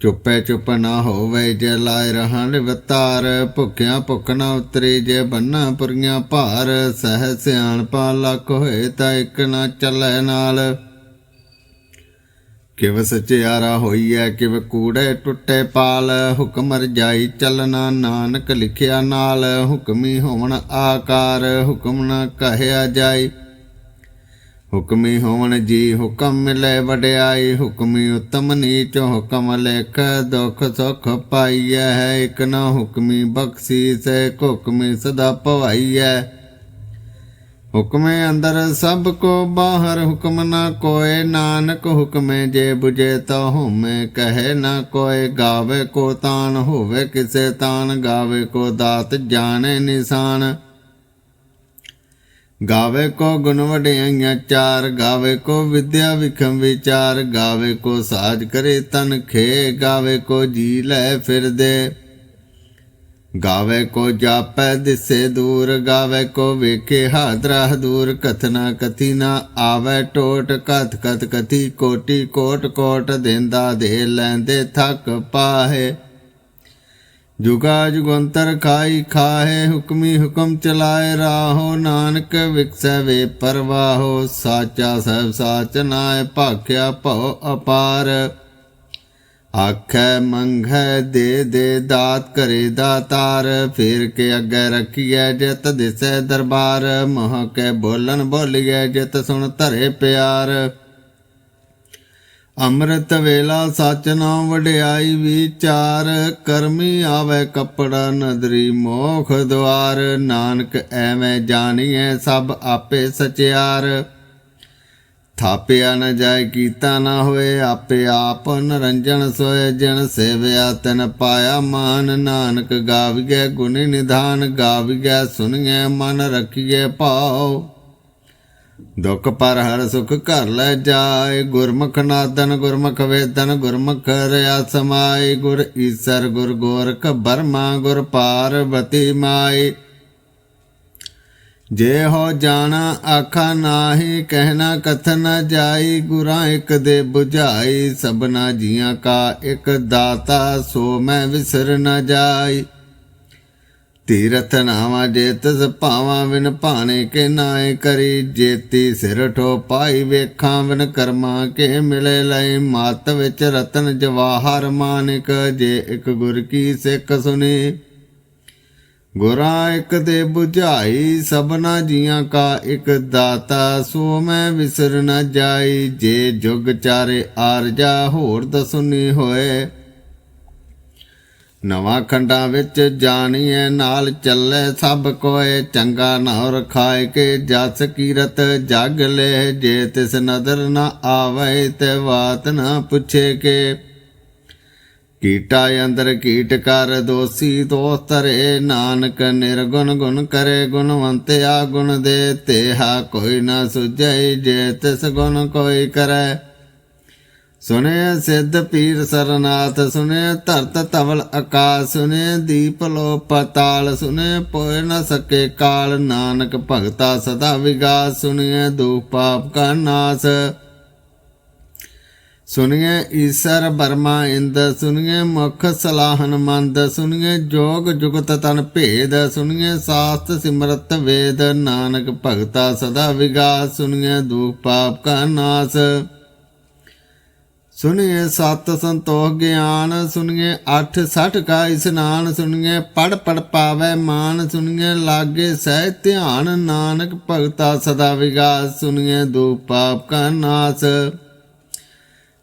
ਚੁੱਪੇ ਚੁੱਪ ਨਾ ਹੋਵੇ ਜੇ ਲਾਇ ਰਹਿਣ ਵਿਤਾਰ, ਭੁੱਖਿਆਂ ਭੁੱਖ ਨਾ ਉਤਰੀ ਜੇ ਬੰਨਾ ਪੁਰੀਆਂ ਭਾਰ, ਸਹਿ ਸਿਆਣਪਾ ਲੱਖ ਹੋਏ ਤਾਂ ਇੱਕ ਨਾ ਚੱਲੇ ਨਾਲ। ਕਿਵ ਸਚਿਆਰਾ ਹੋਈਐ, ਕਿਵ ਕੂੜੇ ਟੁੱਟੇ ਪਾਲ, ਹੁਕਮ ਰਜਾਈ ਚੱਲਣਾ ਨਾਨਕ ਲਿਖਿਆ ਨਾਲ, ਹੁਕਮੀ ਹੋਵਣ ਆਕਾਰ, ਹੁਕਮ ਨਾ ਕਹਿਆ ਜਾਈ। ਹੁਕਮੀ ਹੋਵਣ ਜੀ ਹੁਕਮ ਮਿਲੇ ਵਡਿਆਈ, ਹੁਕਮੀ ਉਤਮ ਨੀਚ, ਹੁਕਮ ਲੇਖ ਦੁਖ ਸੁਖ ਪਾਈਐ ਹੈ ਇਕ ਨਾ ਹੁਕਮੀ ਬਖਸ਼ੀਸ ਹੁਕਮੀ ਸਦਾ ਭਵਾਈਐ ਹੁਕਮੇ ਅੰਦਰ ਸਭ ਕੋ ਬਾਹਰ ਹੁਕਮ ਨਾ ਕੋਏ, ਨਾਨਕ ਹੁਕਮੇ ਜੇ 부ਜੇ ਤਾ ਹਉਮੈ ਕਹੇ ਨਾ ਕੋਏ, ਗਾਵੇ ਕੋ ਤਾਨ ਹੋਵੇ, ਕਿਸੇ ਤਾਨ ਗਾਵੇ ਕੋ ਦਾਤ ਜਾਣੇ ਨਿਸ਼ਾਨ। ਗਾਵੇ ਕੋ ਗੁਣ ਵਡਿਆਈਆਂ ਚਾਰ, ਗਾਵੇ ਕੋ ਵਿਦਿਆ ਵਿਖਮ ਵਿਚਾਰ, ਗਾਵੇ ਕੋ ਸਾਜ ਕਰੇ ਤਨ ਖੇ, ਗਾਵੇ ਕੋ ਜੀ ਲੈ ਫਿਰਦੇ। ਗਾਵੇ ਕੋ ਜਾਪੈ ਦਿਸੇ ਦੂਰ, ਗਾਵੇ ਕੋ ਵੇਖੇ ਹਾਦਰਾ ਦੂਰ, ਕਥਨਾ ਕਥੀ ਨਾ ਆਵੇ ਟੋਟ, ਕਥ ਕਥ ਕਥੀ ਕੋਟੀ ਕੋਟ ਕੋਟ, ਦੇਂਦਾ ਦੇ ਲੈਂਦੇ ਥੱਕ ਪਾਹੇ। ਜੁਗਾ ਜੁਗੰਤਰ ਖਾਈ ਖਾਹੇ, ਹੁਕਮੀ ਹੁਕਮ ਚਲਾਏ ਰਾਹੋ। ਨਾਨਕ ਵਿਕਸੈ ਵੇ ਪਰਵਾਹੋ, ਸਾਚਾ ਸਭ ਸਾਚ ਨਾਏ ਭਾਖਿਆ ਭਉ ਅਪਾਰ। ਆਖੈ ਮੰਗੈ ਦੇ ਦੇ ਦਾਤ ਕਰੇ ਦਾਤਾਰ ਫੇਰ ਕੇ ਅੱਗੇ ਰੱਖੀਐ ਜਿਤ ਦਿਸੈ ਦਰਬਾਰ। ਮੋਹ ਕੇ ਬੋਲਣ ਬੋਲੀਐ ਜਿਤ ਸੁਣ ਧਰੇ ਪਿਆਰ। ਅੰਮ੍ਰਿਤ ਵੇਲਾ ਸਚ ਨਾਮ ਵਡਿਆਈ ਵਿਚਾਰ, ਕਰਮੀ ਆਵੇ ਕਪੜਾ ਨਦਰੀ ਮੋਖ ਦਵਾਰ, ਨਾਨਕ ਐਵੇਂ ਜਾਣੀਐ ਸਭ ਆਪੇ ਸਚਿਆਰ। ਥਾਪਿਆ ਨ ਜਾਏ ਕੀਤਾ ਨਾ ਹੋਏ, ਆਪੇ ਆਪ ਨਰੰਜਨ ਸੋਏ, ਜਨ ਸੇਵਿਆ ਤਨ ਪਾਇਆ ਮਾਨ। ਨਾਨਕ ਗਾਵੀਐ ਗੁਣੀ ਨਿਧਾਨ, ਗਾਵੀਐ ਸੁਣੀਐ ਮਨ ਰਖੀਐ ਭਾਉ। ਦੁਖ ਪਰ ਹਰ ਸੁਖ ਘਰ ਲੈ ਜਾਏ, ਗੁਰਮੁਖ ਨਾਦਨ, ਗੁਰਮੁਖ ਵੇਦਨ, ਗੁਰਮੁਖ ਰਿਆ ਸਮਾਈ ਗੁਰ ਈਸਰ, ਗੁਰ ਗੋਰਖ ਬਰਮਾ, ਗੁਰ ਪਾਰਵਤੀ ਮਾਈ ਜੇ ਹੋ ਜਾਣਾ ਆਖਾ ਨਾਹੀ ਕਹਿਣਾ ਕਥ ਕਥਨ ਜਾਈ, ਗੁਰਾਂ ਇੱਕ ਦੇ 부ਝਾਈ ਸਭਨਾ ਜੀਆਂ ਕਾ ਇੱਕ ਦਾਤਾ, ਸੋ ਮੈਂ ਵਿਸਰ ਨ ਜਾਈ। ਤੀਰਥ ਨਾਵਾ ਜੇ ਤਸ ਭਾਵਾਂ ਵਿਨ ਭਾਣੇ ਕੇ ਨਾਏ ਕਰੀ ਜੇਤੀ ਸਿਰ ਠੋ ਪਾਈ ਵੇਖਾਂ ਵਿਨ ਕਰਮਾ ਕੇ ਮਿਲੇ ਲਈ ਮਤ ਵਿੱਚ ਰਤਨ ਜਵਾਹਰ ਮਾਨਿਕ, ਜੇ ਇੱਕ ਗੁਰ ਕੀ ਸਿੱਖ ਸੁਨੀ। ਗੁਰਾਂ ਇੱਕ ਦੇ 부ਝਾਈ ਸਭਨਾ ਜੀਆਂ ਕਾ ਇੱਕ ਦਾਤਾ, ਸੋ ਮੈਂ ਵਿਸਰ ਨ ਜਾਈ, ਜੇ ਜੁਗ ਚਾਰੇ ਆਰਜਾ ਹੋਰ ਦਸੁਨੀ ਹੋਏ। ਨਵਾਂ ਖੰਡਾਂ ਵਿੱਚ ਜਾਣੀਏ ਨਾਲ ਚੱਲੇ ਸਭ ਕੋਏ, ਚੰਗਾ ਨਾ ਖਾਏ ਕੇ ਜਸ ਕੀਰਤ ਜਗ ਲੈ, ਜੇ ਤਿਸ ਨਦਰ ਨਾ ਆਵੇ ਤੇ ਬਾਤ ਨਾ ਪੁੱਛੇ ਕੇ। ਕੀਟਾ ਅੰਦਰ ਕੀਟ ਕਰ ਦੋਸੀ ਦੋਸਤ ਰੇ ਨਾਨਕ ਨਿਰਗੁਣ ਗੁਣ ਕਰੇ ਗੁਣਵੰਤਿਆ ਗੁਣ ਦੇ, ਤੇਹਾ ਕੋਈ ਨਾ ਸੁਝੈ ਜੇ ਤਿਸ ਗੁਣ ਕੋਈ ਕਰੈ। ਸੁਨੇ ਸਿੱਧ ਪੀਰ ਸਰਨਾਥ ਸੁਨੇ ਧਰਤ ਤਵਲ ਆਕਾਸ ਸੁਨੇ ਦੀਪ ਲੋ ਪਤਾਲ ਸੁਨੇ ਪੋਇ ਨ ਸਕੇ ਕਾਲ, ਨਾਨਕ ਭਗਤਾ ਸਦਾ ਵਿਗਾਸ ਸੁਨੇ ਦੁਖ ਪਾਪ ਕਾ ਨਾਸ। ਸੁਨੀਏ ਈਸਰ ਬਰਮਾ ਇੰਦ ਸੁਨੀਏ ਮੁਖ ਸਲਾਹਨ ਮੰਦ ਸੁਨੀਏ ਜੋਗ ਜੁਗਤ ਤਨ ਭੇਦ ਸੁਨੀਏ ਸਾਸਤ ਸਿਮਰਤ ਵੇਦ, ਨਾਨਕ ਭਗਤਾ ਸਦਾ ਵਿਗਾਸ ਸੁਨੀਏ ਦੁਖ ਪਾਪ ਕਾ ਨਾਸ। ਸੁਨੀਏ ਸਤ ਸੰਤੋਖ ਗਿਆਨ ਸੁਨੀਏ ਅੱਠ ਸਠ ਕਾ ਇਸਨਾਨ ਸੁਨੀਏ ਪੜ ਪੜ ਪਾਵੇ ਮਾਨ ਸੁਨੀਏ ਲਾਗੇ ਸਹਿ ਧਿਆਨ, ਨਾਨਕ ਭਗਤਾ ਸਦਾ ਵਿਗਾਸ ਸੁਨੀਏ ਦੂ ਪਾਪ ਕਾ ਨਾਸ।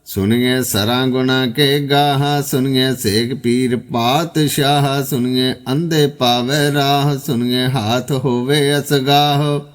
ਸੁਣੀਏ ਸਰਾਂ ਗੁਨਾ ਕੇ ਗਾਹ, ਸੁਣੀਏ ਸੇਖ ਪੀਰ ਪਾਤਸ਼ਾਹ, ਸੁਣੀਏ ਅੰਧੇ ਪਾਵੇ ਰਾਹ, ਸੁਣੀਏ ਹਾਥ ਹੋਵੇ ਅਸਗਾਹ।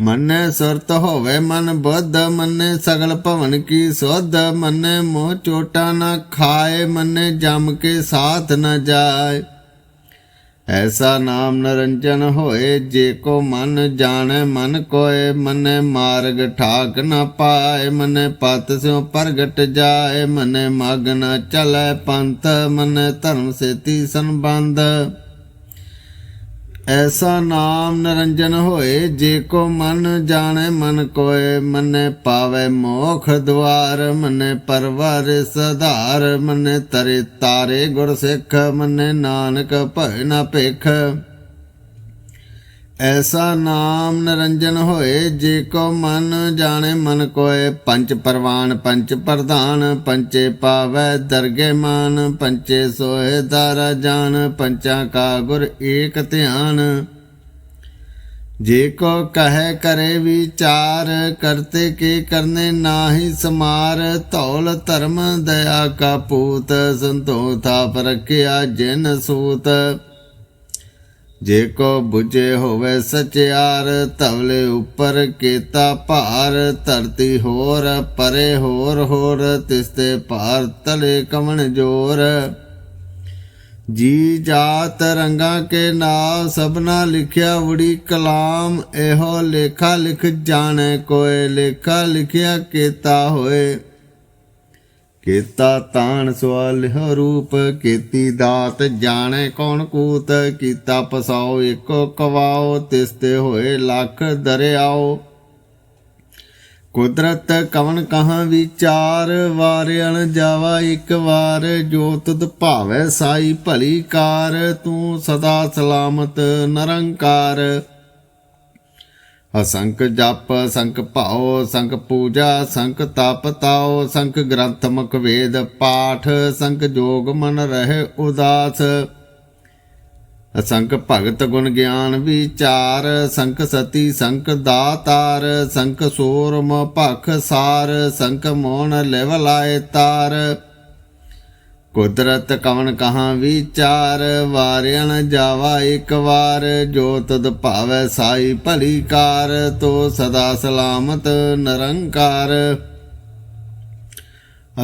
ਮੰਨੇ ਸੁਰਤ ਹੋਵੇ ਮਨ ਬੁੱਧ, ਮੰਨੇ ਸਗਲ ਭਵਨ ਕੀ ਸੁਧ, ਮੰਨੇ ਮੋਹ ਚੋਟਾ ਨਾ ਖਾਏ, ਮੰਨੇ ਜਮ ਕੇ ਸਾਥ ਨਾ ਜਾਏ। ਐਸਾ ਨਾਮ ਨਿਰੰਜਨ ਹੋਏ, ਜੇ ਕੋ ਮਨ ਜਾਣੈ, ਮਨ ਕੋਏ, ਮਨੇ ਮਾਰਗ ਠਾਕ ਨਾ ਪਾਏ, ਮਨੇ ਪਤ ਸਿਉ ਪ੍ਰਗਟ ਜਾਏ, ਮਨੇ ਮਗ ਨਾ ਚਲੈ ਪੰਥ, ਮਨੇ ਧਰਮ ਸੇਤੀ ਸੰਬੰਧ। ਐਸਾ ਨਾਮ ਨਿਰੰਜਨ ਹੋਏ, ਜੇ ਕੋ ਮਨ ਜਾਣੇ, ਮਨ ਕੋਏ ਮਨੇ ਪਾਵੇ ਮੋਖ ਦਵਾਰ, ਮਨੇ ਪਰਵਾਰ ਸਧਾਰ, ਮਨੇ ਤਰੇ ਤਾਰੇ ਗੁਰ ਸਿੱਖ, ਮਨੇ ਨਾਨਕ ਭੈ ਨਾ ਭਿਖ। ਐਸਾ ਨਾਮ ਨਿਰੰਜਨ ਹੋਏ, ਜੇ ਕੋ ਮਨ ਜਾਣੇ, ਮਨ ਕੋਏ। ਪੰਚ ਪਰਵਾਨ, ਪੰਚ ਪ੍ਰਧਾਨ, ਪੰਚੇ ਪਾਵੈ ਦਰਗੇ ਮਾਨ। ਪੰਚੇ ਸੋਏ ਦਾਰਾ ਜਾਨ, ਪੰਚਾਂ ਕਾ ਗੁਰ ਏਕ ਧਿਆਨ। ਜੇ ਕੋ ਕਹੈ ਕਰੇ ਵਿਚਾਰ, ਕਰਤੇ ਕੇ ਕਰਨੇ ਨਾਹੀ ਸਮਾਰ। ਧੌਲ ਧਰਮ ਦਇਆ ਕਾ ਪੂਤ ਸੰਤੋ ਥਾਪ ਜਿਨ ਸੂਤ। ਜੇ ਕੋ 부ਜੇ ਹੋਵੇ ਸਚਿਆਰ ਤਵਲੇ ਉੱਪਰ ਕੀਤਾ ਭਾਰ, ਧਰਤੀ ਹੋਰ, ਪਰੇ ਹੋਰ ਹੋਰ ਤਿਸਤੇ ਭਾਰ, ਤਲੇ ਕਮਣ ਜੋਰ। ਜੀ ਜਾਤ ਰੰਗਾ ਕੇ ਨਾਮ, ਸਭਨਾ ਲਿਖਿਆ ਉੜੀ ਕਲਾਮ, ਇਹੋ ਲੇਖਾ ਲਿਖ ਜਾਣੇ ਕੋਏ, ਲੇਖਾ ਲਿਖਿਆ ਕੀਤਾ ਹੋਏ। ਕੀਤਾ ਤਾਣ ਸਵਾਲ ਰੂਪ ਕੀਤੀ ਦਾਤ, ਜਾਣੈ ਕੌਣ ਕੂਤ, ਕੀਤਾ ਪਸਾਓ ਇੱਕੋ ਕਵਾਓ, ਤਿਸ ਤੇ ਹੋਏ ਲੱਖ ਦਰਿਆਓ। ਕੁਦਰਤ ਕਵਨ ਕਹਾਂ ਵਿਚਾਰ, ਵਾਰਿਆਣ ਜਾਵਾ ਇੱਕ ਵਾਰ, ਜੋ ਤੁਧ ਭਾਵੈ ਸਾਈ ਭਲੀ ਕਾਰ, ਤੂੰ ਸਦਾ ਸਲਾਮਤ ਨਿਰੰਕਾਰ। ਅਸੰਖ ਜਪ, ਸੰਖ ਭਾਉ, ਸੰਖ ਪੂਜਾ, ਸੰਖ ਤਪ ਤਾਉ, ਸੰਖ ਗ੍ਰੰਥ ਮੁਖ ਵੇਦ ਪਾਠ, ਸੰਖ ਜੋਗ ਮਨ ਰਹੇ ਉਦਾਸ। ਅਸੰਖ ਭਗਤ ਗੁਣ ਗਿਆਨ ਵਿਚਾਰ, ਸੰਖ ਸਤੀ, ਸੰਖ ਦਾਤਾਰ, ਸੰਖ ਸੂਰਮ ਭਖ ਸਾਰ, ਸੰਖ ਮੋਹਨ ਲਿਵ ਲਾਏ ਤਾਰ। ਕੁਦਰਤ ਕਵਨ ਕਹਾਂ ਵਿਚਾਰ ਵਾਰਿਆਣ ਜਾਵਾ ਇੱਕ ਵਾਰ। ਜੋ ਤਦ ਭਾਵੈ ਸਾਈ ਭਲੀ ਕਾਰ, ਤੋ ਸਦਾ ਸਲਾਮਤ ਨਿਰੰਕਾਰ।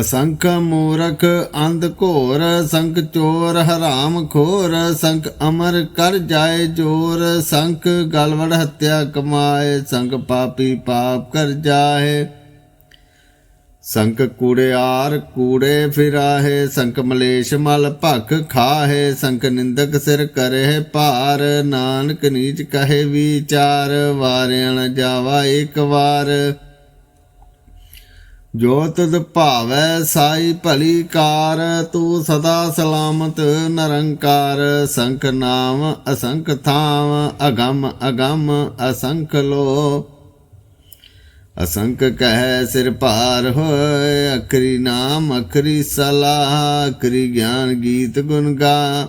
ਅਸੰਖ ਮੂਰਖ ਅੰਧ ਘੋਰ, ਸੰਖ ਚੋਰ ਹਰਾਮ ਖੋਰ, ਸੰਖ ਅਮਰ ਕਰ ਜਾਏ ਜੋਰ। ਸੰਖ ਗਲਵੜ ਹੱਤਿਆ ਕਮਾਏ, ਸੰਖ ਪਾਪੀ ਪਾਪ ਕਰ ਜਾਏ। ਸੰਕ ਕੂੜਿਆਰ ਕੂੜੇ ਫਿਰਾਹੇ, ਸੰਕ ਮਲੇਸ਼ ਮਲ ਭਖ ਖਾਹੇ, ਸੰਕ ਨਿੰਦਕ ਸਿਰ ਕਰੇ ਭਾਰ, ਨਾਨਕ ਨੀਚ ਕਹੇ ਵਿਚਾਰ ਵਾਰਿਆਣ ਜਾਵਾ ਇੱਕ ਵਾਰ। ਜੋ ਤਦ ਭਾਵੈ ਸਾਈ ਭਲੀ ਕਾਰ, ਤੂੰ ਸਦਾ ਸਲਾਮਤ ਨਿਰੰਕਾਰ। ਸੰਖ ਨਾਮ ਅਸੰਖ ਥਾਮ, ਅਗੰਮ ਅਗੰਮ ਅਸੰਖ ਲੋ ਅਸੰਕ ਕਹਿ ਸਿਰ ਭਾਰ ਹੋਏ, ਅਖਰੀ ਨਾਮ, ਅਖਰੀ ਸਲਾਹ, ਅਖਰੀ ਗਿਆਨ ਗੀਤ ਗੁਣ ਗਾ।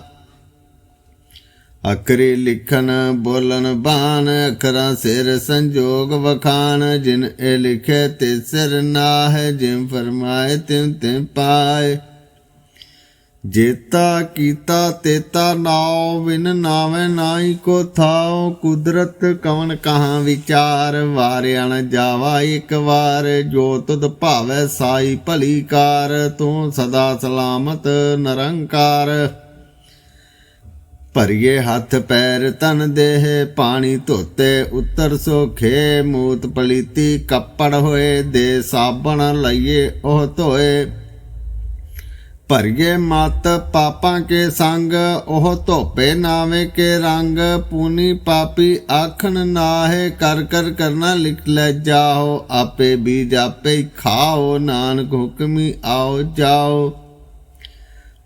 ਅਖਰੀ ਲਿਖਨ ਬੋਲਨ ਬਾਣ, ਅਖਰਾਂ ਸਿਰ ਸੰਜੋਗ ਵਖਾਣ, ਜਿਨ ਇਹ ਲਿਖੇ ਤੇ ਸਿਰ ਨਾਹ ਜਿਮ ਫਰਮਾਏ ਤਿਮ ਤਿਮ ਪਾਏ। ਜੇਤਾ ਕੀਤਾ ਤੇਤਾ ਨਾਉ, ਬਿਨ ਨਾਵੇਂ ਨਾਹੀ ਕੋ ਥਾਉ। ਕੁਦਰਤ ਕਵਨ ਕਹਾਂ ਵਿਚਾਰ, ਵਾਰਿਆਣ ਜਾਵਾ ਇੱਕ ਵਾਰ। ਜੋ ਤੁਧ ਭਾਵੈ ਸਾਈ ਭਲੀ ਕਾਰ, ਤੂੰ ਸਦਾ ਸਲਾਮਤ ਨਿਰੰਕਾਰ। ਭਰੀਏ ਹੱਥ ਪੈਰ ਤਨ ਦੇਹ, ਪਾਣੀ ਧੋਤੇ ਉੱਤਰ ਸੋਖੇ। ਮੂਤ ਪਲੀਤੀ ਕੱਪੜ ਹੋਏ, ਦੇ ਸਾਬਣ ਲਈਏ ਉਹ ਧੋਏ। ਭਰਗੇ ਮਤ ਪਾਪਾਂ ਕੇ ਸੰਗ, ਉਹ ਧੋਪੇ ਨਾਵੇਂ ਕੇ ਰੰਗ, ਪੂਨੀ ਪਾਪੀ ਆਖਣ ਨਾਹੇ, ਕਰ ਕਰ ਕਰਨਾ ਲਿਖ ਲੈ ਜਾਓ, ਆਪੇ ਬੀਜ ਆਪੇ ਖਾਓ, ਨਾਨਕ ਹੁਕਮੀ ਆਓ ਜਾਓ।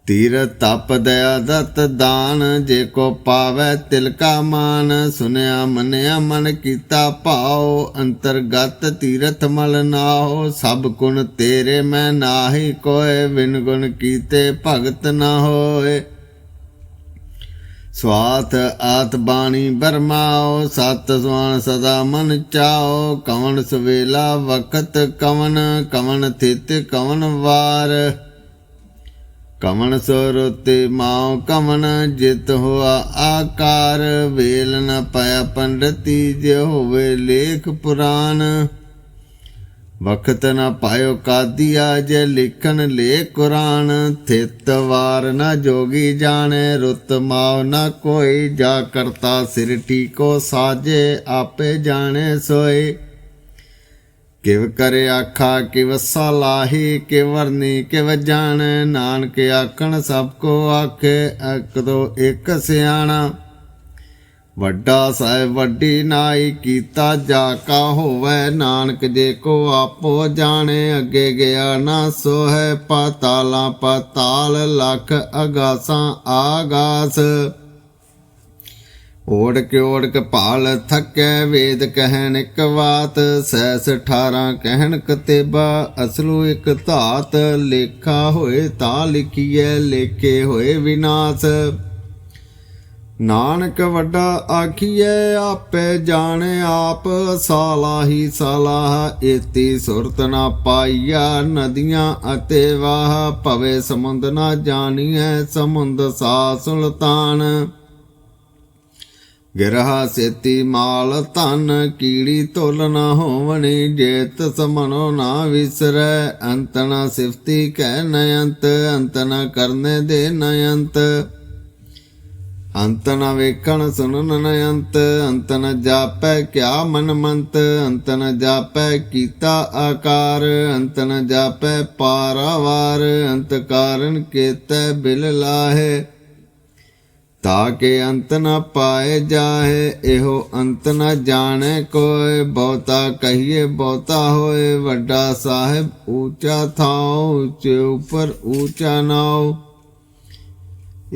ਤੀਰ ਤਪ ਦਇਆ ਦਤ ਦਾਨ, ਜੇ ਕੋ ਪਾਵੈ ਤਿਲਕਾ ਮਾਨ। ਸੁਨਿਆ ਮੰਨਿਆ ਮਨ ਕੀਤਾ ਭਾਉ, ਅੰਤਰਗਤ ਤੀਰਥ ਮਲ ਨਾਹੋ। ਸਭ ਗੁਣ ਤੇਰੇ ਮੈਂ ਨਾਹੀ ਕੋਏ ਵਿਨ ਗੁਣ ਕੀਤੇ ਭਗਤ ਨਾ ਹੋਏ। ਸਵਾਤ ਆਤ ਬਾਣੀ ਬਰਮਾਓ, ਸਤ ਸੁਆਨ ਸਦਾ ਮਨ ਚਾਓ। ਕਵਣ ਸਵੇਲਾ ਵਕਤ ਕਵਨ ਕਵਨ ਥਿਤ ਕਵਨ ਵਾਰ। ਕਵਨ ਸੁਰਤੇ ਮਾਉ ਕਵਨ ਜਿਤ ਹੋਆ ਆਕਾਰ, ਵੇਲ ਨ ਪਾਇਆ ਪੰਡਤੀ ਜੇ ਹੋਵੇ ਲੇਖ ਪੁਰਾਨ। ਵਖਤ ਨ ਪਾਇਓ ਕਾਦੀਆ ਜੇ ਲਿਖਣ ਲੇ ਕੁਰਾਨ। ਥਿਤ ਵਾਰ ਨ ਜੋਗੀ ਜਾਣੇ, ਰੁਤ ਮਾਉ ਨ ਕੋਈ। ਜਾ ਕਰਤਾ ਸਿਰ ਟੀਕੋ ਸਾਜੇ, ਆਪੇ ਜਾਣੇ ਸੋਏ। ਕਿਵ ਕਰੇ ਆਖਾ, ਕਿਵ ਸਲਾਹੀ ਕਿ ਵਰਨੀ, ਕਿਵ ਜਾਣੈ। ਨਾਨਕ ਆਖਣ, ਸਭ ਕੋ ਆਖੇ, ਇਕ ਦੋ ਇੱਕ ਸਿਆਣਾ। ਵੱਡਾ ਸਾਹਿਬ, ਵੱਡੀ ਨਾਈ, ਕੀਤਾ ਜਾ ਕਾ ਹੋਵੇ। ਨਾਨਕ ਜੇ ਕੋ ਆਪੋ ਜਾਣੇ, ਅੱਗੇ ਗਿਆ ਨਾ ਸੋ ਹੈ ਪਾਤਾਲਾਂ, ਪਾਤਾਲ ਲਖ ਅਗਾਸਾਂ, ਆਗਾਸ। ਓੜ ਕੇ ਓੜ ਕੇ ਭਾਲ ਥੱਕੈ ਵੇਦ ਕਹਿਣ ਇੱਕ ਬਾਤ ਸੈਸ 18 ਕਹਿਣ ਕਤੇਬਾ ਅਸਲੂ ਇੱਕ ਧਾਤ, ਲੇਖਾ ਹੋਏ ਤਾਂ ਲਿਖੀਐ, ਲੇਖੇ ਹੋਏ ਵਿਨਾਸ਼। ਨਾਨਕ ਵੱਡਾ ਆਖੀਐ, ਆਪੇ ਜਾਣੇ ਆਪ ਸਾਲਾਹੀ ਸਾਲਾਹ ਏਤੀ ਸੁਰਤ ਨਾ ਪਾਈਆ ਨਦੀਆਂ ਅਤੇ ਵਾਹ, ਭਵੇ ਸਮੁੰਦ ਨਾ ਜਾਣੀਐ, ਸਮੁੰਦ ਸਾ ਸੁਲਤਾਨ। ਗਿਰਹਾ ਸੇਤੀ ਮਾਲ ਧਨ, ਕੀੜੀ ਤੁਲ ਨਾ ਹੋਵਣੀ, ਜੇਤ ਸਮਨੋ ਨਾ ਵਿਸਰੈ, ਅੰਤ ਨਾ ਸਿਫਤੀ ਕਹਿ ਨਯੰਤ ਅੰਤ ਨਾ ਕਰਨੇ ਦੇ ਨਯੰਤ ਅੰਤ। ਨ ਵੇਖਣ ਸੁਨਨ ਨਯੰਤ ਅੰਤ ਨ ਜਾਪੈ ਕਿਆ ਮਨ ਮੰਤ, ਅੰਤ ਨ ਜਾਪੈ ਕੀਤਾ ਆਕਾਰ, ਅੰਤ ਨ ਜਾਪੈ ਪਾਰਾਵਾਰ ਅੰਤ ਕਾਰਨ ਕੇਤੈ ਬਿਲ ਲਾਹੇ। ਤਾਕੇ ਅੰਤ ਨ ਪਾਏ ਜਾਹੇ ਇਹੋ ਅੰਤ ਨ ਜਾਣੇ ਕੋਏ ਬਹੁਤਾ ਕਹੀਏ ਬਹੁਤਾ ਹੋਏ ਵੱਡਾ ਸਾਹਿਬ ਊਚਾ ਥਾਉ ਉੱਚੇ ਉਪਰ ਊਚਾ ਨਾਉ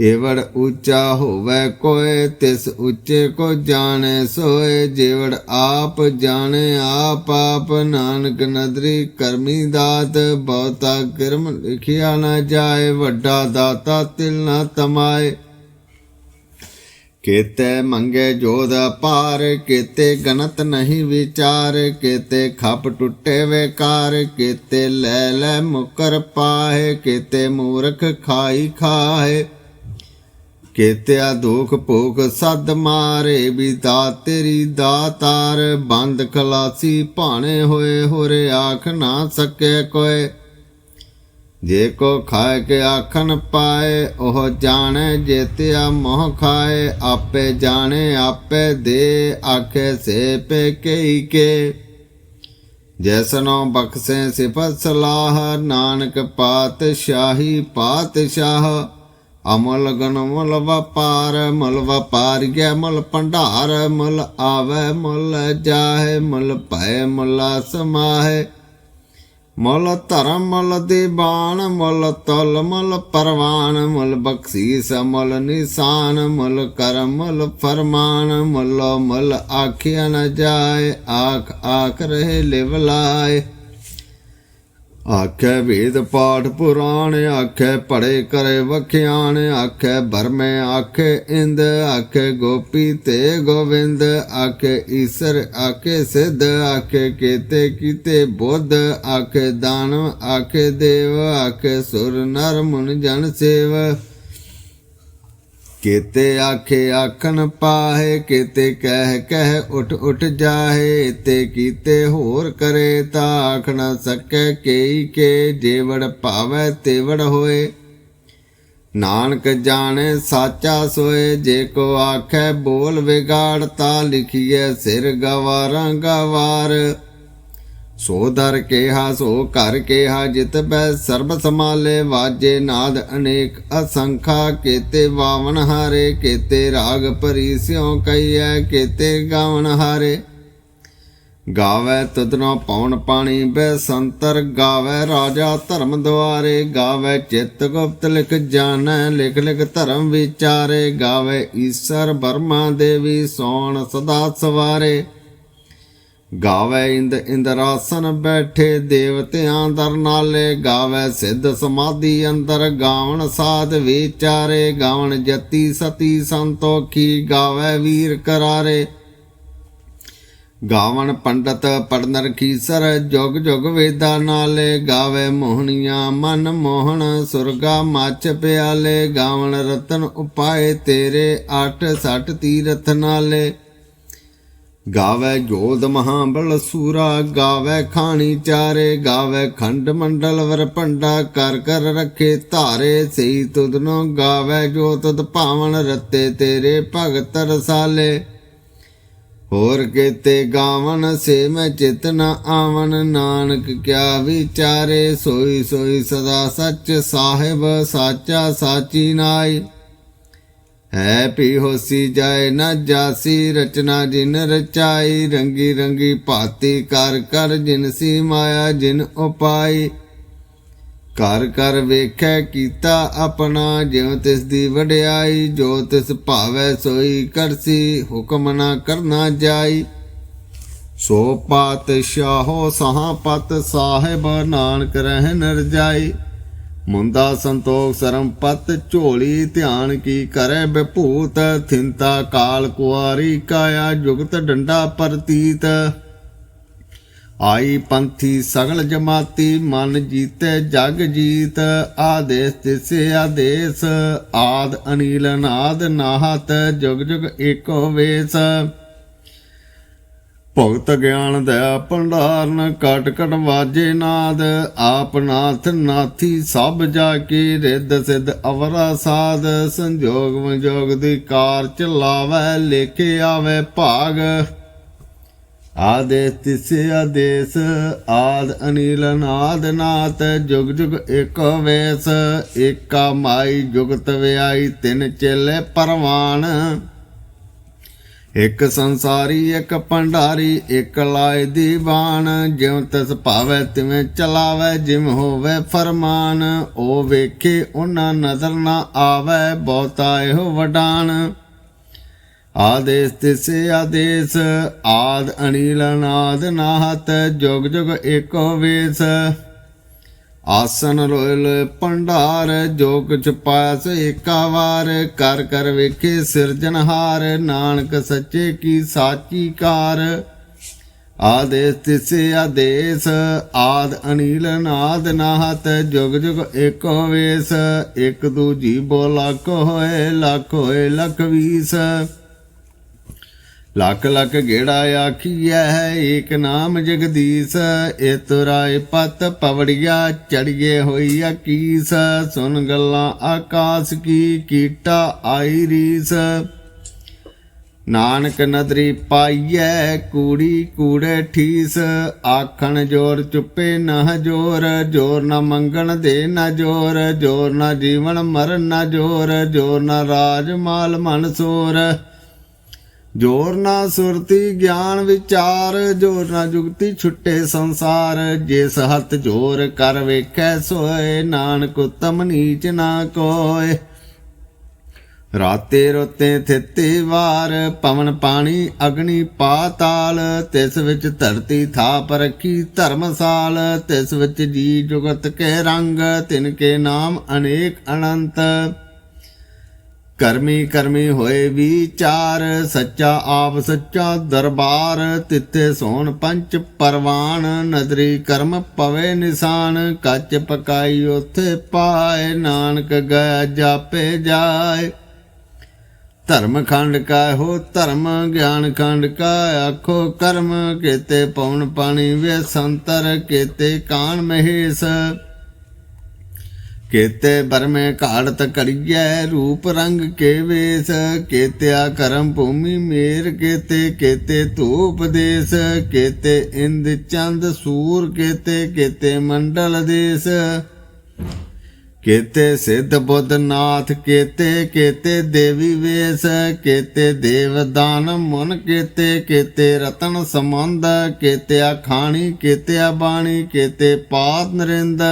ਏਵੜ ਉੱਚਾ ਹੋਵੇ ਕੋਏ ਤਿਸ ਉੱਚੇ ਕੋ ਜਾਣੇ ਸੋਏ ਜੇਵੜ ਆਪ ਜਾਣੇ ਆਪ ਆਪ ਨਾਨਕ ਨਦਰੀ ਕਰਮੀ ਦਾਤ ਬਹੁਤਾ ਕਰਮ ਲਿਖਿਆ ਨਾ ਜਾਏ ਵੱਡਾ ਦਾਤਾ ਤਿਲ ਨਾ ਤਮਾਏ ਕੇਤੇ ਮੰਗੇ ਜੋਦ ਪਾਰ ਕੇਤੇ ਗਨਤ ਨਹੀਂ ਵਿਚਾਰ, ਕੇਤੇ ਖੱਪ ਟੁੱਟੇ ਵੇਕਾਰ, ਕੇਤੇ ਲੈ ਲੈ ਮੁਕਰ ਪਾਏ ਕੇਤੇ ਮੂਰਖ ਖਾਈ ਖਾਏ ਕੇਤਿਆ ਦੁਖ ਭੋਗ ਸਦ ਮਾਰੇ, ਵੀ ਦਾ ਤੇਰੀ ਦਾਤਾਰ, ਬੰਦ ਖਲਾਸੀ ਭਾਣੇ ਹੋਏ, ਹੋਰੇ ਆਖ ਨਾ ਸਕੇ ਕੋਏ ਜੇ ਕੋ ਖਾਏ ਕੇ ਆਖਣ ਪਾਏ, ਉਹ ਜਾਣੇ ਜੇਤਿਆ ਮੋਹ ਖਾਏ, ਆਪੇ ਜਾਣੇ, ਆਪੇ ਦੇ, ਆਖੇ ਸੇ ਪੇ ਕਈ ਕੇ। ਜੈਸਨੋ ਬਖਸ਼ੇ ਸਿਫਤ ਸਲਾਹ, ਨਾਨਕ ਪਾਤਸ਼ਾਹੀ ਪਾਤਸ਼ਾਹ। ਅਮਲ ਗਨ ਮਲ ਵਪਾਰ, ਮਲ ਵਪਾਰੀਐ ਮਲ ਭੰਡਾਰ, ਮਲ ਆਵੇ ਮਲ ਜਾਹੇ, ਮਲ ਭੈ ਮਲ ਸਮਾਹੇ। ਮਲ ਧਰਮ ਮਲ ਦੀਵਾਨ, ਮਲ ਤਲ ਮਲ ਪਰਵਾਨ, ਮਲ ਬਖਸ਼ੀਸ, ਮਲ ਨਿਸ਼ਾਨ, ਮਲ ਕਰਮ, ਮਲ ਫਰਮਾਨ, ਮਲ ਮਲ ਆਖਿਆ ਨ ਜਾਏ, ਆਖ ਆਖ ਰਹੇ ਲਿਵਲਾਏ ਆਖੇ ਵੇਦ ਪਾਠ ਪੁਰਾਣ, ਆਖੇ ਪੜੇ ਕਰੇ ਵਖਿਆਣ, ਆਖੇ ਬਰਮੇ ਆਖੇ ਇੰਦ, ਆਖੇ ਗੋਪੀ ਤੇ ਗੋਵਿੰਦ, ਆਖੇ ਈਸ਼ਰ, ਆਖੇ ਸਿੱਧ, ਆਖੇ ਕੀਤੇ ਕੀਤੇ ਬੁੱਧ, ਆਖੇ ਦਾਨਵ, ਆਖੇ ਦੇਵ, ਆਖੇ ਸੁਰ ਨਰ ਮੁਨ ਜਨ ਸੇਵ। ਕੀਤੇ ਆਖੇ ਆਖਣ ਪਾਹੇ, ਕੀਤੇ ਕਹਿ ਕਹਿ ਉਠ ਉਠ ਜਾਹੇ, ਤੇ ਕੀਤੇ ਹੋਰ ਕਰੇ ਤਾਂ ਆਖ ਨਾ ਸਕੈ ਕੇਈ ਕੇ ਜੇਵੜ ਭਾਵੈ ਤੇਵੜ ਹੋਏ। ਨਾਨਕ ਜਾਣੇ ਸਾਚਾ ਸੋਏ, ਜੇ ਕੋ ਆਖੈ ਬੋਲ ਵਿਗਾੜ ਤਾ ਲਿਖੀਐ ਸਿਰ ਗਵਾਰਾਂ ਗਵਾਰ। ਸੋ ਦਰ ਕੇਹਾ, ਸੋ ਘਰ ਕੇਹਾ, ਜਿਤ ਬੈ ਸਰਬ ਸਮਾਲੇ ਵਾਜੇ ਨਾਦ ਅਨੇਕ ਅਸੰਖਾ, ਕੇਤੇ ਵਾਵਨ ਹਾਰੇ, ਕੇਤੇ ਰਾਗ ਭਰੀ ਸਿਉ ਕਈਐ ਕੇਤੇ ਗਾਵਨ ਹਾਰੇ। ਗਾਵੇ ਤਦਨੋ ਪੌਣ ਪਾਣੀ ਬੈ ਸੰਤਰ ਗਾਵੇ ਰਾਜਾ ਧਰਮ ਦੁਆਰੇ। ਗਾਵੇ ਚਿਤ ਗੁਪਤ ਲਿਖ ਜਾਣੈ, ਲਿਖ ਲਿਖ ਧਰਮ ਵਿਚਾਰੇ। ਗਾਵੇ ਈਸ਼ਰ ਬਰਮਾ ਦੇਵੀ, ਸੋਣ ਸਦਾ ਸਵਾਰੇ। ਗਾਵੇ ਇੰਦ ਇੰਦਰਾਸਨ ਬੈਠੇ ਦੇਵਤਿਆਂ ਦਰ ਨਾਲੇ, ਗਾਵੇ ਸਿੱਧ ਸਮਾਧੀ ਅੰਦਰ, ਗਾਵਣ ਸਾਧ ਵਿਚਾਰੇ, ਗਾਵਣ ਜਤੀ ਸਤੀ ਸੰਤੋਖੀ, ਗਾਵੇ ਵੀਰ ਕਰਾਰੇ। ਗਾਵਣ ਪੰਡਤ ਪੜਨ ਰਖੀਸਰ ਜੁਗ ਜੁਗ ਵੇਦਾ ਨਾਲੇ, ਗਾਵੇ ਮੋਹਣੀਆਂ ਮਨ ਮੋਹਣ, ਸੁਰਗਾ ਮੱਚ ਪਿਆਲੇ, ਗਾਵਣ ਰਤਨ ਉਪਾਏ ਤੇਰੇ 8 ਸੱਟ ਤੀਰਥ ਨਾਲੇ। ਗਾਵੇ ਜੋਧ ਮਹਾਬਲ ਸੂਰਾ, ਗਾਵੇ ਖਾਣੀ ਚਾਰੇ, ਗਾਵੇ ਖੰਡ ਮੰਡਲ ਵਰ ਪੰਡਾ ਕਰ ਕਰ ਰੱਖੇ ਧਾਰੇ ਸਈ ਤੁਧਨੋ ਗਾਵੇ ਜੋ ਤੁਧ ਭਾਵਨ ਰਤੇ ਤੇਰੇ ਭਗਤ ਰਸਾਲੇ। ਹੋਰ ਕੀਤੇ ਗਾਵਨ ਸੇ ਮੈਂ ਚਿਤ ਆਵਨ, ਨਾਨਕ ਕਿਆ ਵਿਚਾਰੇ, ਸੋਈ ਸੋਈ ਸਦਾ ਸੱਚ ਸਾਹਿਬ, ਸਾਚਾ ਸਾਚੀ ਨਾਈ। ਹੈ ਪੀ ਹੋਸੀ ਜਾਏ ਨਾ ਜਾਸੀ, ਰਚਨਾ ਜਿਨ ਰਚਾਈ, ਰੰਗੀ ਰੰਗੀ ਭਾਤੀ ਕਰ ਕਰ ਜਿਨ ਸੀ ਮਾਇਆ, ਜਿਨ ਉਪਾਈ। ਕਰ ਕਰ ਵੇਖੈ ਕੀਤਾ ਆਪਣਾ, ਜਿਉ ਤਿਸ ਦੀ ਵਡਿਆਈ, ਜੋ ਤਿਸ ਭਾਵੈ ਸੋਈ ਕਰਸੀ, ਹੁਕਮ ਨਾ ਕਰਨਾ ਜਾਈ। ਸੋ ਪਾਤ ਪਾਤਸ਼ਾਹੋ ਸਹਾ ਪਤ, ਸਾਹਿਬ ਨਾਨਕ ਰਹਿ ਨਰ ਜਾਈ ਮੁੰਦਾ ਸੰਤੋਖ ਸਰਮ ਪਤ ਝੋਲੀ ਧਿਆਨ ਕੀ ਕਰੈ ਬਿਭੂਤ, ਥਿੰਤਾ ਕਾਲ ਕੁਆਰੀ ਕਾਇਆ ਜੁਗਤ ਡੰਡਾ ਪ੍ਰਤੀਤ। ਆਈ ਪੰਥੀ ਸਗਲ ਜਮਾਤੀ, ਮਨ ਜੀਤੇ ਜਗ ਜੀਤ। ਆਦੇਸ ਤਿਸੇ ਆਦੇਸ, ਆਦ ਅਨੀਲ ਨਾਦ ਨਾਹਤ, ਜੁਗ ਜੁਗ ਏਕੋ ਵੇਸ। ਭਗਤ ਗਿਆਨ ਦਇਆ ਭੰਡਾਰਨ ਕਟ ਕਟ ਵਾਜੇ ਨਾਦ, ਆਪ ਨਾਥ ਨਾਥੀ ਸਭ ਜਾ ਕੇ ਰਿੱਧ ਸਿੱਧ ਅਵਰਾ ਸਾਧ, ਸੰਜੋਗ ਵਿਜੋਗ ਦੀ ਕਾਰ ਚਲਾਵੇ ਲੇਖੇ ਆਵੇ ਭਾਗ। ਆਦੇਸ ਤਿਸੇ ਆਦੇਸ, ਆਦ ਅਨੀਲ ਨਾਦ ਨਾਤ, ਜੁਗ ਜੁਗ ਏਕ ਵੇਸ, ਏਕਾ ਮਾਈ ਜੁਗਤ ਵਿਆਈ ਤਿੰਨ ਚੇਲੇ ਪਰਵਾਨ। ਇਕ ਸੰਸਾਰੀ, ਇੱਕ ਭੰਡਾਰੀ, ਇਕ ਲਾਇ ਦੀਵਾਨ। ਜਿਉ ਤਿਸ ਭਾਵੇ, ਤਿਵੇਂ ਚਲਾਵੇ, ਜਿਮ ਹੋਵੇ ਫਰਮਾਨ। ਉਹ ਵੇਖੇ, ਉਹਨਾਂ ਨਜ਼ਰ ਨਾ ਆਵੇ, ਬਹੁਤਾ ਇਹੋ ਵਡਾਨ। ਆਦੇਸ ਤਿਸੇ ਆਦੇਸ, ਆਦ ਅਨੀਲ ਨਾਦ ਨਾਹਤ, ਜੁਗ ਜੁਗ ਏਕੋ ਵੇਸ। ਆਸਨ ਰੋਇਲ ਭੰਡਾਰ ਜੋ ਕੁਛ ਪਾਇਆ ਏਕਾ ਵਾਰ ਕਰ ਕਰ ਵੇਖੇ ਸਿਰਜਨਹਾਰ ਨਾਨਕ ਸੱਚੇ ਕੀ ਸਾਚੀ ਕਾਰ। ਆਦੇਸ ਤਿਸੇ ਆਦੇਸ, ਆਦ ਅਨੀਲ ਨਾਦ ਨਾਹਤ, ਜੁਗ ਜੁਗ ਏਕੋ ਵੇਸ, ਇੱਕ ਦੂਜੀ ਬੋ ਲੱਖ ਹੋਏ ਲੱਖ ਹੋਏ ਲਖ ਵੀਸ। ਲੱਖ ਲੱਖ ਗੇੜਾ ਆਖੀਐ ਹੈ ਏਕ ਨਾਮ ਜਗਦੀਸ਼ ਏ ਤੁਰਾਏ ਪਤ ਪਵੜੀਆ, ਚੜੀਏ ਹੋਈ ਅਕੀਸ ਸੁਨ ਗੱਲਾਂ ਆਕਾਸ ਕੀ, ਕੀਟਾ ਆਈ ਰੀਸ। ਨਾਨਕ ਨਦਰੀ ਪਾਈਐ, ਕੂੜੀ ਕੂੜੇ ਠੀਸ, ਆਖਣ ਜੋਰ ਚੁੱਪੇ ਨਾ ਜੋਰ ਜੋਰ ਨਾ ਮੰਗਣ ਦੇ ਨਾ ਜੋਰ ਜੋਰ ਨਾ ਜੀਵਨ ਮਰਨ ਨਾ ਜੋਰ ਜੋਰ ਨਾ ਰਾਜ ਮਾਲ ਮਨ ਸੋਰ। ਜੋਰ ਨਾ ਸੁਰਤੀ ਗਿਆਨ ਵਿਚਾਰ, ਜੋਰ ਨਾ ਜੁਗਤੀ ਛੁੱਟੇ ਸੰਸਾਰ। ਜਿਸ ਹੱਥ ਜੋਰ ਕਰ ਵੇਖੈ ਸੋਏ, ਨਾਨਕ ਉਤਮ ਨੀਚ ਨਾ ਕੋਏ। ਰਾਤੇ ਰੋਤੇ ਥਿੱਤੇ ਵਾਰ, ਪਵਨ ਪਾਣੀ ਅਗਨੀ ਪਾਤਾਲ ਤਿਸ ਵਿੱਚ ਧਰਤੀ ਥਾਪ ਰੱਖੀ ਧਰਮਸਾਲ ਤਿਸ ਵਿੱਚ ਜੀ ਜੁਗਤ ਕੇ ਰੰਗ, ਤਿਨ ਕੇ ਨਾਮ ਅਨੇਕ ਅਨੰਤ। ਕਰਮੀ ਕਰਮੀ ਹੋਏ ਵਿਚਾਰ, ਸੱਚਾ ਆਪ ਸੱਚਾ ਦਰਬਾਰ, ਤਿੱਥੇ ਸੋਣ ਪੰਚ ਪਰਵਾਨ, ਨਦਰੀ ਕਰਮ ਪਵੇ ਨਿਸ਼ਾਨ, ਕੱਚ ਪਕਾਈ ਉਥੇ ਪਾਏ, ਨਾਨਕ ਗਿਆ ਜਾਪੇ ਜਾਏ। ਧਰਮ ਖੰਡ ਕਾ ਹੋ ਧਰਮ, ਗਿਆਨ ਖੰਡ ਕਾ ਆਖੋ ਕਰਮ, ਕੀਤੇ ਪਵਨ ਪਾਣੀ ਵੇ ਸੰਤਰ, ਕੀਤੇ ਕਾਣ ਮਹੇਸ਼। ਕੇਤੇ ਬਰਮੇ ਘਾੜਤ ਕੜੀਐ ਰੂਪ ਰੰਗ ਕੇ ਵੇਸ ਕੇਤਿਆ ਕਰਮ ਭੂਮੀ ਮੇਰ ਕੇਤੇ ਕੇਤੇ ਧੂਪ ਦੇਸ, ਕੇਤੇ ਇੰਦ ਚੰਦ ਸੂਰ ਕੇਤੇ ਕੇਤੇ ਮੰਡਲ ਦੇਸ। ਕੇਤੇ ਸਿੱਧ ਬੁੱਧ ਨਾਥ ਕੇਤੇ ਕੇਤੇ ਦੇਵੀ ਵੇਸ, ਕੇਤੇ ਦੇਵ ਦਾਨ ਮਨ ਕੇਤੇ ਕੇਤੇ ਰਤਨ ਸਮੰਦ ਕੇਤੇ ਖਾਣੀ ਕੇਤੇ ਬਾਣੀ, ਕੇਤੇ ਪਾਦ ਨਰਿੰਦ।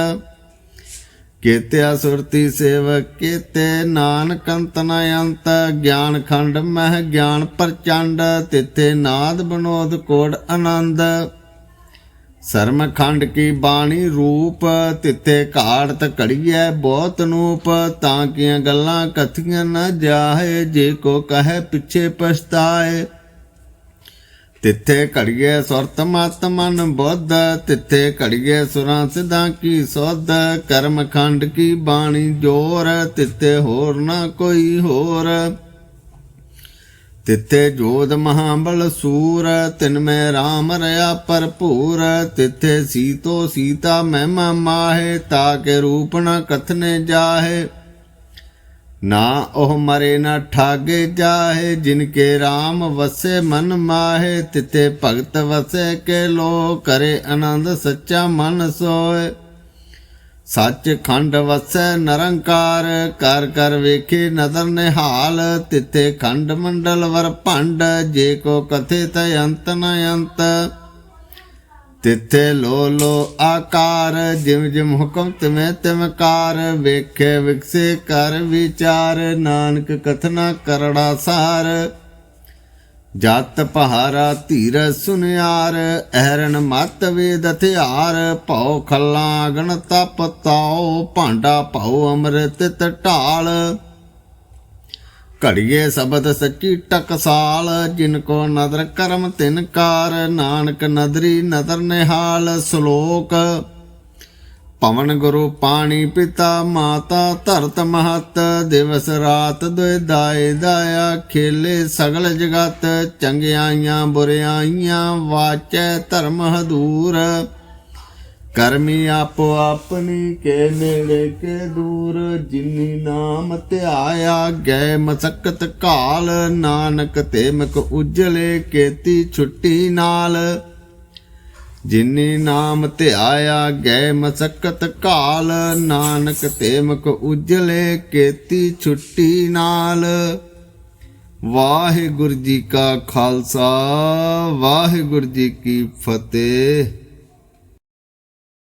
ਕੇਤਿਆ ਸੁਰਤੀ ਸੇਵਕ, ਕੇਤੇ ਨਾਨਕ ਨ ਅੰਤ, ਗਿਆਨ ਖੰਡ ਮਹਿ ਗਿਆਨ ਪ੍ਰਚੰਡ, ਤਿੱਥੇ ਨਾਦ ਬਨੋਦ ਕੋੜ ਆਨੰਦ। ਸਰਮ ਖੰਡ ਕੀ ਬਾਣੀ ਰੂਪ, ਤਿੱਥੇ ਘਾੜਤ ਘੜੀਐ ਬਹੁਤ ਨੂਪ, ਤਾਂ ਕੀਆਂ ਗੱਲਾਂ ਕਥੀਆਂ ਨ ਜਾਹੇ, ਜੇ ਕੋ ਕਹੇ ਪਿੱਛੇ ਪਛਤਾਏ। ਤਿੱਥੇ ਘੜੀਏ ਸੁਰਤ ਮਤ ਮਨ ਬੁੱਧ, ਤਿੱਥੇ ਘੜੀਏ ਸੁਰਾਂ ਸਿਧਾਂ ਕੀ ਸੁਧ, ਕਰਮ ਖੰਡ ਕੀ ਬਾਣੀ ਜੋਰ, ਤਿੱਥੇ ਹੋਰ ਨਾ ਕੋਈ ਹੋਰ। ਤਿੱਥੇ ਜੋਧ ਮਹਾਬਲ ਸੂਰ, ਤਿਨ ਮੈਂ RAM ਰਿਆ ਭਰਪੂਰ, ਤਿੱਥੇ ਸੀਤੋ ਸੀਤਾ ਮਹਿਮਾ ਮਾਹੇ ਤਾਕੇ ਰੂਪ ਨ ਕਥਨੇ ਜਾਹੇ। ਨਾ ਉਹ ਮਰੇ ਨਾ ਠਾਗੇ ਜਾਹੇ, ਜਿਨ ਕੇ RAM ਵਸੇ, ਮਨ ਮਾਹੇ ਤਿਤੇ ਭਗਤ ਵਸੇ, ਕੇ ਲੋ ਕਰੇ ਆਨੰਦ ਸੱਚਾ ਮਨ ਸੋਏ ਸੱਚ ਖੰਡ ਵਸੈ ਨਿਰੰਕਾਰ, ਕਰ ਕਰ ਵੇਖੇ ਨਦਰ ਨਿਹਾਲ ਤਿਤੇ ਖੰਡ ਮੰਡਲ ਵਰ ਭੰਡ, ਜੇ ਕੋ ਕਥੇ ਤ ਅੰਤ ਨ ਅੰਤ। ਤਿੱਥੇ ਲੋ ਲੋ ਆਕਾਰ, ਜਿਮ ਜਿਮ ਹੁਕਮ ਤਿਵੇਂ ਤਿਮਕਾਰ ਵੇਖੇ ਵਿਕਸੇ ਕਰ ਵਿਚਾਰ, ਨਾਨਕ ਕਥਨਾ ਕਰੜਾ ਸਾਰ। ਜਤ ਪਹਾਰਾ ਧੀਰ ਸੁਨਿਆਰ ਅਹਰਨ ਮਤ ਵੇਦ ਹਥਿਆਰ, ਭਉ ਖੱਲਾ ਗਣ ਤਪ ਤਾਉ, ਭਾਂਡਾ ਭਉ ਅੰਮ੍ਰਿਤ ਢਾਲ। ਘੜੀਏ ਸ਼ਬਦ ਸੱਚੀ ਟਕਸਾਲ, ਜਿਨ ਕੋ ਨਦਰ ਕਰਮ ਤਿਨ ਕਾਰ, ਨਾਨਕ ਨਦਰੀ ਨਦਰ ਨਿਹਾਲ ਸ਼ਲੋਕ। ਪਵਨ ਗੁਰੂ ਪਾਣੀ ਪਿਤਾ, ਮਾਤਾ ਧਰਤ ਮਹਤ, ਦਿਵਸ ਰਾਤ ਦੁਇ ਦਾਏ ਦਾਇਆ, ਖੇਲੇ ਸਗਲ ਜਗਤ, ਚੰਗਿਆਈਆਂ ਬੁਰਿਆਈਆਂ, ਵਾਚੈ ਧਰਮ ਹਦੂਰ। ਕਰਮੀ ਆਪੋ ਆਪਣੀ ਕੇ ਨੇੜੇ ਕੇ ਦੂਰ, ਜਿਨੀ ਨਾਮ ਧਿਆਇਆ ਗਏ ਮਸਕਤ ਕਾਲ ਨਾਨਕ ਤੇ ਮਕ ਉਜਲੇ ਕੇਤੀ ਛੁੱਟੀ ਨਾਲ। ਜਿਨੀ ਨਾਮ ਧਿਆਇਆ ਗਏ ਮਸਕਤ ਕਾਲ ਨਾਨਕ ਤੇ ਮਕ ਉਜਲੇ ਕੇਤੀ ਛੁੱਟੀ ਨਾਲ। ਵਾਹਿਗੁਰੂ ਜੀ ਕਾ ਖਾਲਸਾ, ਵਾਹਿਗੁਰੂ ਜੀ ਕੀ ਫਤਿਹ।